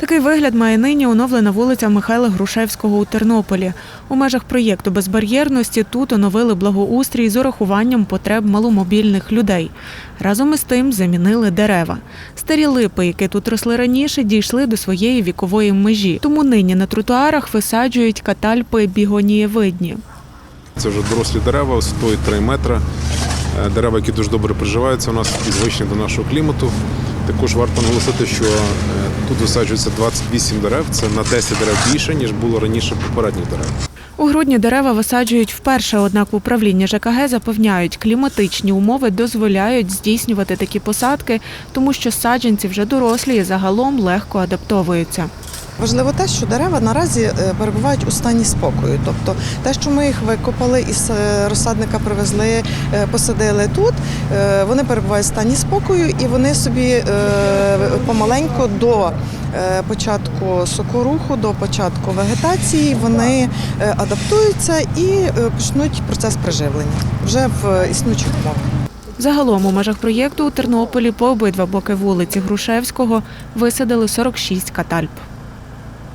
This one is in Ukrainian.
Такий вигляд має нині оновлена вулиця Михайла Грушевського у Тернополі. У межах проєкту безбар'єрності тут оновили благоустрій з урахуванням потреб маломобільних людей. Разом із тим замінили дерева. Старі липи, які тут росли раніше, дійшли до своєї вікової межі. Тому нині на тротуарах висаджують катальпи бігонієвидні. Це вже дорослі дерева, висотою 3 метри. Е, Дерева, які дуже добре приживаються у нас і звичні до нашого клімату. Також варто наголосити, що е, тут висаджується 28 дерев. Це на 10 дерев більше, ніж було раніше попередніх дерев. У грудні дерева висаджують вперше, однак в управлінні ЖКГ запевняють, кліматичні умови дозволяють здійснювати такі посадки, тому що саджанці вже дорослі і загалом легко адаптовуються. Важливо те, що дерева наразі е, перебувають у стані спокою. Тобто те, що ми їх викопали із е, розсадника привезли, е, посадили тут, вони перебувають в стані спокою і вони собі помаленьку до початку сокоруху, до початку вегетації, вони адаптуються і почнуть процес приживлення вже в існуючих умовах. Загалом у межах проєкту у Тернополі по обидва боки вулиці Грушевського висадили 46 катальп.